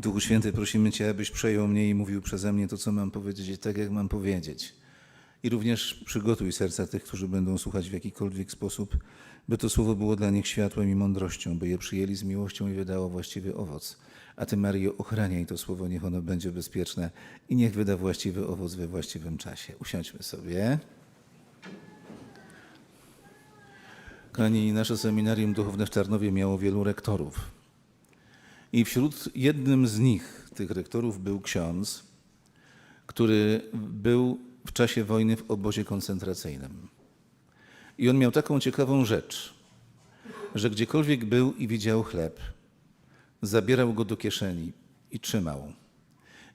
Duchu Święty, prosimy Cię, abyś przejął mnie i mówił przeze mnie to, co mam powiedzieć, tak jak mam powiedzieć. I również przygotuj serca tych, którzy będą słuchać w jakikolwiek sposób, by to słowo było dla nich światłem i mądrością, by je przyjęli z miłością i wydało właściwy owoc. A Ty, Mario, ochraniaj to słowo, niech ono będzie bezpieczne i niech wyda właściwy owoc we właściwym czasie. Usiądźmy sobie. Kochani, nasze seminarium duchowne w Tarnowie miało wielu rektorów. I wśród jednym z nich, tych rektorów, był ksiądz, który był w czasie wojny w obozie koncentracyjnym. I on miał taką ciekawą rzecz, że gdziekolwiek był i widział chleb, zabierał go do kieszeni i trzymał.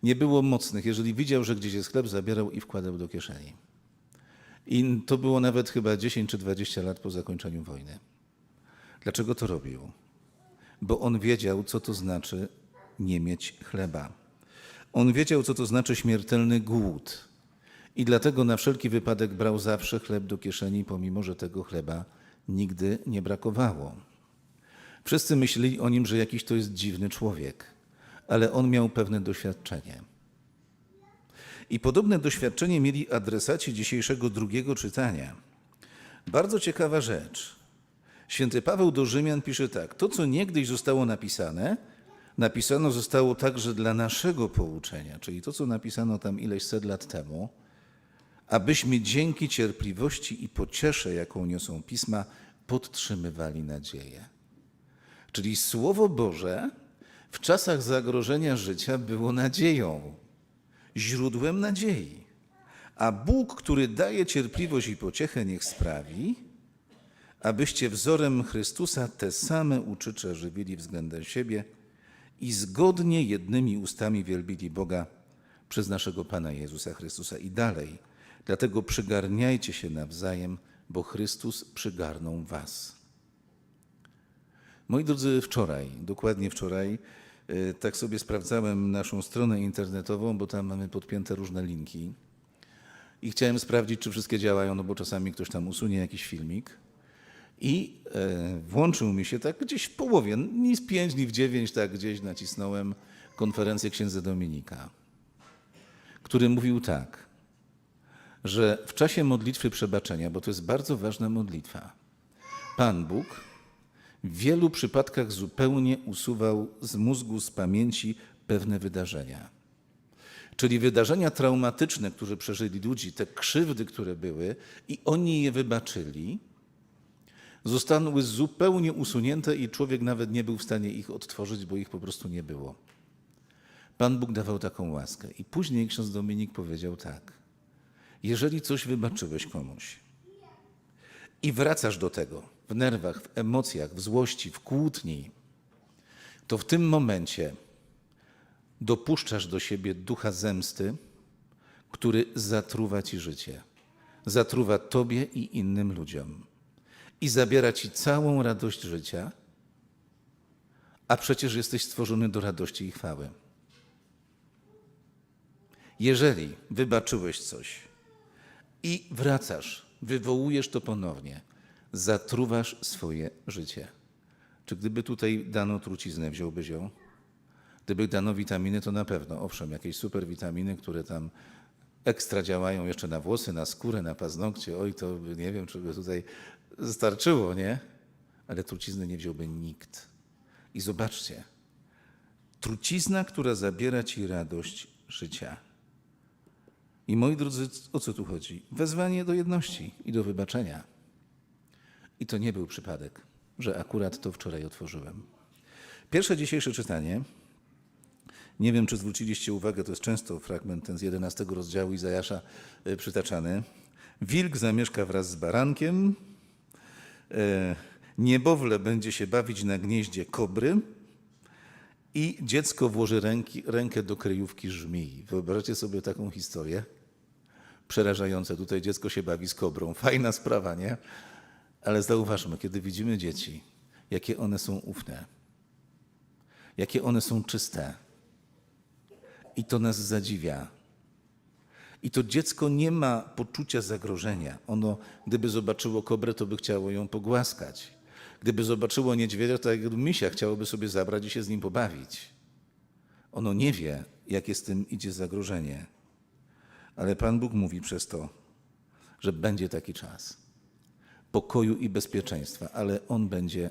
Nie było mocnych. Jeżeli widział, że gdzieś jest chleb, zabierał i wkładał do kieszeni. I to było nawet chyba 10 czy 20 lat po zakończeniu wojny. Dlaczego to robił? Bo on wiedział, co to znaczy nie mieć chleba. On wiedział, co to znaczy śmiertelny głód. I dlatego na wszelki wypadek brał zawsze chleb do kieszeni, pomimo że tego chleba nigdy nie brakowało. Wszyscy myśleli o nim, że jakiś to jest dziwny człowiek, ale on miał pewne doświadczenie. I podobne doświadczenie mieli adresaci dzisiejszego drugiego czytania. Bardzo ciekawa rzecz. Święty Paweł do Rzymian pisze tak: To, co niegdyś zostało napisane, napisano zostało także dla naszego pouczenia, czyli to, co napisano tam ileś set lat temu, abyśmy dzięki cierpliwości i pociesze, jaką niosą pisma, podtrzymywali nadzieję. Czyli Słowo Boże w czasach zagrożenia życia było nadzieją, źródłem nadziei. A Bóg, który daje cierpliwość i pociechę, niech sprawi, abyście wzorem Chrystusa te same uczycze żywili względem siebie i zgodnie jednymi ustami wielbili Boga przez naszego Pana Jezusa Chrystusa. I dalej, dlatego przygarniajcie się nawzajem, bo Chrystus przygarnął was. Moi drodzy, wczoraj, dokładnie wczoraj, y, tak sobie sprawdzałem naszą stronę internetową, bo tam mamy podpięte różne linki. I chciałem sprawdzić, czy wszystkie działają, no bo czasami ktoś tam usunie jakiś filmik. I e, włączył mi się tak gdzieś w połowie, ni z pięć, ni w dziewięć, tak gdzieś nacisnąłem konferencję księdza Dominika, który mówił tak, że w czasie modlitwy przebaczenia, bo to jest bardzo ważna modlitwa, Pan Bóg w wielu przypadkach zupełnie usuwał z mózgu, z pamięci pewne wydarzenia. Czyli wydarzenia traumatyczne, które przeżyli ludzie, te krzywdy, które były, i oni je wybaczyli, zostały zupełnie usunięte i człowiek nawet nie był w stanie ich odtworzyć, bo ich po prostu nie było. Pan Bóg dawał taką łaskę. I później ksiądz Dominik powiedział tak: Jeżeli coś wybaczyłeś komuś i wracasz do tego w nerwach, w emocjach, w złości, w kłótni, to w tym momencie dopuszczasz do siebie ducha zemsty, który zatruwa ci życie, zatruwa tobie i innym ludziom i zabiera ci całą radość życia, a przecież jesteś stworzony do radości i chwały. Jeżeli wybaczyłeś coś i wracasz, wywołujesz to ponownie, zatruwasz swoje życie. Czy gdyby tutaj dano truciznę, wziąłbyś ją? Gdyby dano witaminy, to na pewno, owszem, jakieś super witaminy, które tam ekstra działają jeszcze na włosy, na skórę, na paznokcie. Oj, to nie wiem, czy by tutaj starczyło, nie? Ale trucizny nie wziąłby nikt. I zobaczcie, trucizna, która zabiera ci radość życia. I moi drodzy, o co tu chodzi? Wezwanie do jedności i do wybaczenia. I to nie był przypadek, że akurat to wczoraj otworzyłem. Pierwsze dzisiejsze czytanie. Nie wiem, czy zwróciliście uwagę, to jest często fragment ten z 11 rozdziału Izajasza y, przytaczany. Wilk zamieszka wraz z barankiem, e, niebowle będzie się bawić na gnieździe kobry i dziecko włoży ręki, rękę do kryjówki żmii. Wyobraźcie sobie taką historię? Przerażające. Tutaj dziecko się bawi z kobrą. Fajna sprawa, nie? Ale zauważmy, kiedy widzimy dzieci, jakie one są ufne, jakie one są czyste. I to nas zadziwia. I to dziecko nie ma poczucia zagrożenia. Ono, gdyby zobaczyło kobrę, to by chciało ją pogłaskać. Gdyby zobaczyło niedźwiedzia, to jak misia chciałoby sobie zabrać i się z nim pobawić. Ono nie wie, jakie z tym idzie zagrożenie. Ale Pan Bóg mówi przez to, że będzie taki czas pokoju i bezpieczeństwa, ale On będzie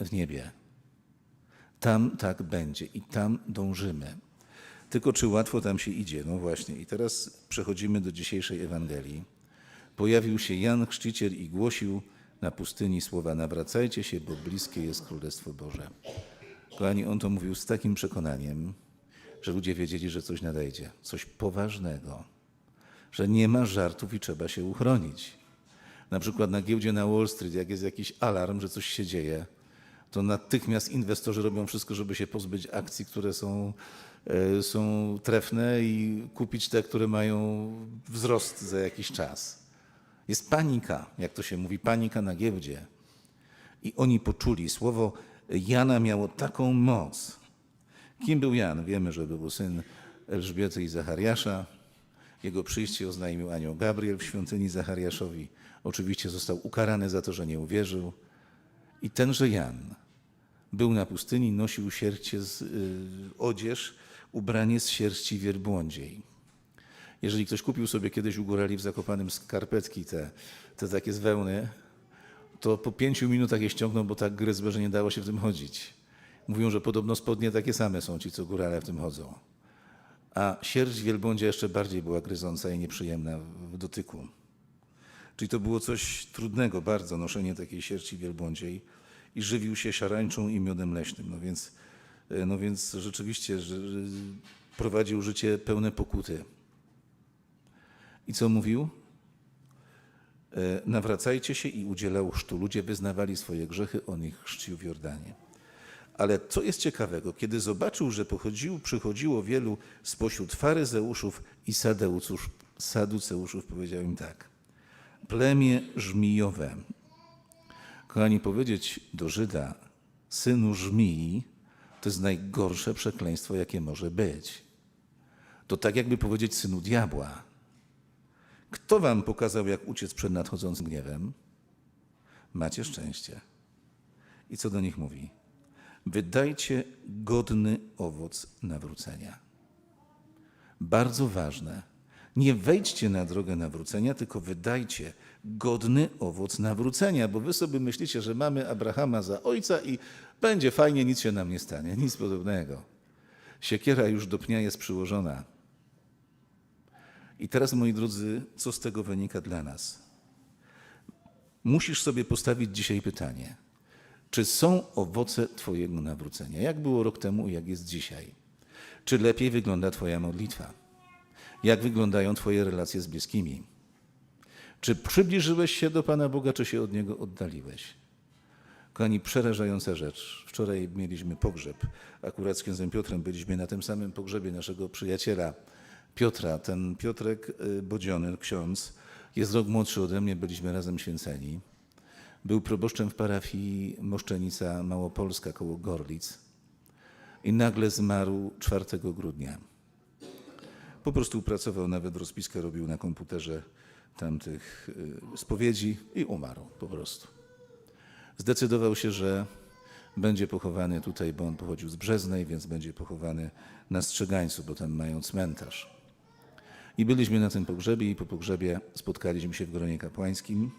w niebie. Tam tak będzie i tam dążymy. Tylko czy łatwo tam się idzie? No właśnie. I teraz przechodzimy do dzisiejszej Ewangelii. Pojawił się Jan Chrzciciel i głosił na pustyni słowa nawracajcie się, bo bliskie jest Królestwo Boże. Kochani, on to mówił z takim przekonaniem, że ludzie wiedzieli, że coś nadejdzie, coś poważnego, że nie ma żartów i trzeba się uchronić. Na przykład na giełdzie na Wall Street, jak jest jakiś alarm, że coś się dzieje, to natychmiast inwestorzy robią wszystko, żeby się pozbyć akcji, które są, e, są trefne i kupić te, które mają wzrost za jakiś czas. Jest panika, jak to się mówi, panika na giełdzie. I oni poczuli, słowo Jana miało taką moc. Kim był Jan? Wiemy, że był syn Elżbiety i Zachariasza. Jego przyjście oznajmił anioł Gabriel w świątyni Zachariaszowi. Oczywiście został ukarany za to, że nie uwierzył. I tenże Jan był na pustyni, nosił siercie z, y, odzież, ubranie z sierści wielbłądziej. Jeżeli ktoś kupił sobie kiedyś u górali w Zakopanym skarpetki, te, te takie z wełny, to po pięciu minutach je ściągnął, bo tak gryzły, że nie dało się w tym chodzić. Mówią, że podobno spodnie takie same są ci, co górale w tym chodzą. A sierść wielbłądzia jeszcze bardziej była gryząca i nieprzyjemna w dotyku. Czyli to było coś trudnego bardzo, noszenie takiej sierści wielbłądziej i żywił się szarańczą i miodem leśnym. No więc, no więc rzeczywiście że, prowadził życie pełne pokuty. I co mówił? E, Nawracajcie się i udzielał chrztu. Ludzie wyznawali swoje grzechy, on ich chrzcił w Jordanie. Ale co jest ciekawego, kiedy zobaczył, że pochodził, przychodziło wielu spośród faryzeuszów i saduceuszów, powiedział im tak. Plemię żmijowe. Kochani, powiedzieć do Żyda, synu żmii, to jest najgorsze przekleństwo, jakie może być. To tak jakby powiedzieć synu diabła. Kto wam pokazał, jak uciec przed nadchodzącym gniewem? Macie szczęście. I co do nich mówi? Wydajcie godny owoc nawrócenia. Bardzo ważne. Nie wejdźcie na drogę nawrócenia, tylko wydajcie godny owoc nawrócenia, bo wy sobie myślicie, że mamy Abrahama za ojca i będzie fajnie, nic się nam nie stanie. Nic podobnego. Siekiera już do pnia jest przyłożona. I teraz, moi drodzy, co z tego wynika dla nas? Musisz sobie postawić dzisiaj pytanie, czy są owoce Twojego nawrócenia? Jak było rok temu i jak jest dzisiaj? Czy lepiej wygląda Twoja modlitwa? Jak wyglądają Twoje relacje z bliskimi? Czy przybliżyłeś się do Pana Boga, czy się od Niego oddaliłeś? Kochani, przerażająca rzecz. Wczoraj mieliśmy pogrzeb. Akurat z księdzem Piotrem byliśmy na tym samym pogrzebie naszego przyjaciela Piotra. Ten Piotrek y, Bodziony, ksiądz, jest rok młodszy ode mnie, byliśmy razem święceni. Był proboszczem w parafii Moszczenica Małopolska koło Gorlic i nagle zmarł 4 grudnia. Po prostu pracował, nawet rozpiskę robił na komputerze tamtych y, spowiedzi i umarł po prostu. Zdecydował się, że będzie pochowany tutaj, bo on pochodził z Brzeznej, więc będzie pochowany na Strzegańcu, bo tam mają cmentarz. I byliśmy na tym pogrzebie i po pogrzebie spotkaliśmy się w gronie kapłańskim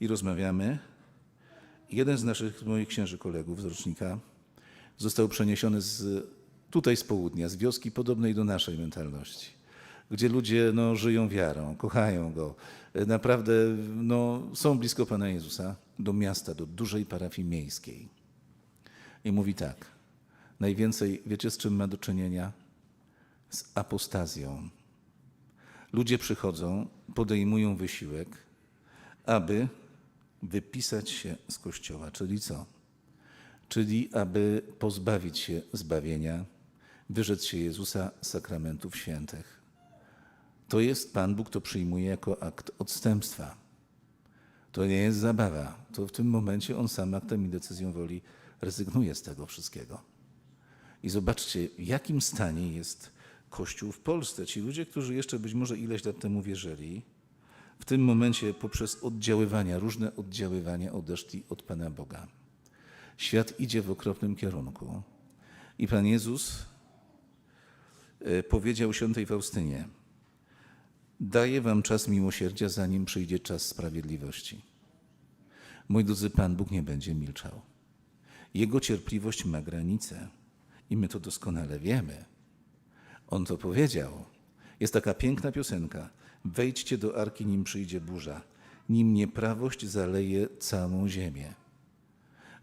i rozmawiamy. Jeden z naszych moich księży kolegów z rocznika został przeniesiony z, tutaj z południa, z wioski podobnej do naszej mentalności, gdzie ludzie no, żyją wiarą, kochają Go, naprawdę no, są blisko Pana Jezusa, do miasta, do dużej parafii miejskiej. I mówi tak, najwięcej, wiecie z czym ma do czynienia? Z apostazją. Ludzie przychodzą, podejmują wysiłek, aby wypisać się z Kościoła. Czyli co? Czyli aby pozbawić się zbawienia, wyrzec się Jezusa sakramentów świętych. To jest Pan Bóg, to przyjmuje jako akt odstępstwa. To nie jest zabawa. To w tym momencie On sam aktem i decyzją woli rezygnuje z tego wszystkiego. I zobaczcie, w jakim stanie jest Kościół w Polsce. Ci ludzie, którzy jeszcze być może ileś lat temu wierzyli, w tym momencie poprzez oddziaływania, różne oddziaływania odeszli od Pana Boga. Świat idzie w okropnym kierunku. I Pan Jezus powiedział świętej Faustynie: Daję wam czas miłosierdzia, zanim przyjdzie czas sprawiedliwości. Mój drodzy, Pan Bóg nie będzie milczał. Jego cierpliwość ma granice i my to doskonale wiemy. On to powiedział. Jest taka piękna piosenka. Wejdźcie do arki, nim przyjdzie burza, nim nieprawość zaleje całą ziemię.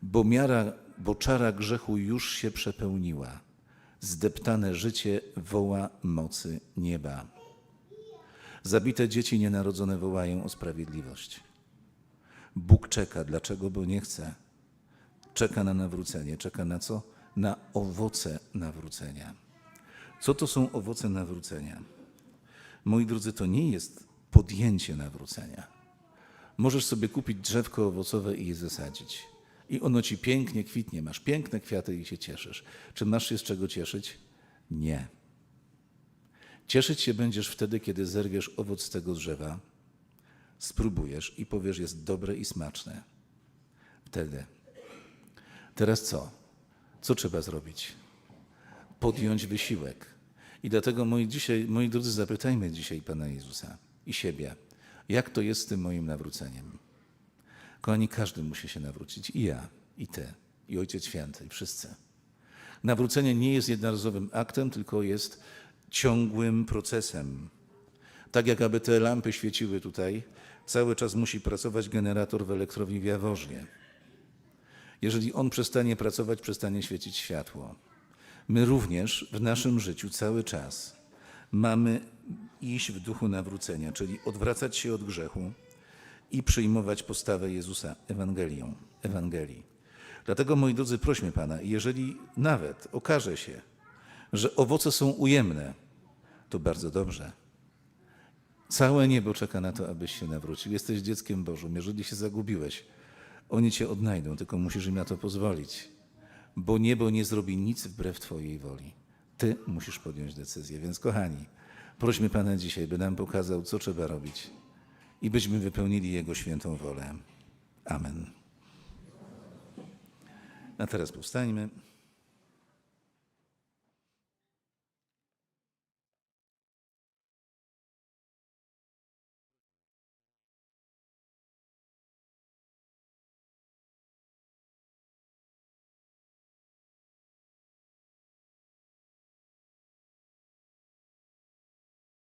Bo miara, bo czara grzechu już się przepełniła. Zdeptane życie woła mocy nieba. Zabite dzieci nienarodzone wołają o sprawiedliwość. Bóg czeka. Dlaczego? Bo nie chce. Czeka na nawrócenie. Czeka na co? Na owoce nawrócenia. Co to są owoce nawrócenia? Moi drodzy, to nie jest podjęcie nawrócenia. Możesz sobie kupić drzewko owocowe i je zasadzić. I ono ci pięknie kwitnie, masz piękne kwiaty i się cieszysz. Czy masz się z czego cieszyć? Nie. Cieszyć się będziesz wtedy, kiedy zerwiesz owoc tego drzewa, spróbujesz i powiesz, jest dobre i smaczne. Wtedy. Teraz co? Co trzeba zrobić? Podjąć wysiłek. I dlatego, moi, dzisiaj, moi drodzy, zapytajmy dzisiaj Pana Jezusa i siebie, jak to jest z tym moim nawróceniem. Kochani, każdy musi się nawrócić. I ja, i Ty, i Ojciec Święty, i wszyscy. Nawrócenie nie jest jednorazowym aktem, tylko jest ciągłym procesem. Tak jak aby te lampy świeciły tutaj, cały czas musi pracować generator w elektrowni w Jaworznie. Jeżeli on przestanie pracować, przestanie świecić światło. My również w naszym życiu cały czas mamy iść w duchu nawrócenia, czyli odwracać się od grzechu i przyjmować postawę Jezusa Ewangelią, Ewangelii. Dlatego, moi drodzy, prośmy Pana, jeżeli nawet okaże się, że owoce są ujemne, to bardzo dobrze. Całe niebo czeka na to, abyś się nawrócił. Jesteś dzieckiem Bożym. Jeżeli się zagubiłeś, oni cię odnajdą, tylko musisz im na to pozwolić. Bo niebo nie zrobi nic wbrew Twojej woli. Ty musisz podjąć decyzję. Więc, kochani, prośmy Pana dzisiaj, by nam pokazał, co trzeba robić i byśmy wypełnili Jego świętą wolę. Amen. A teraz powstańmy.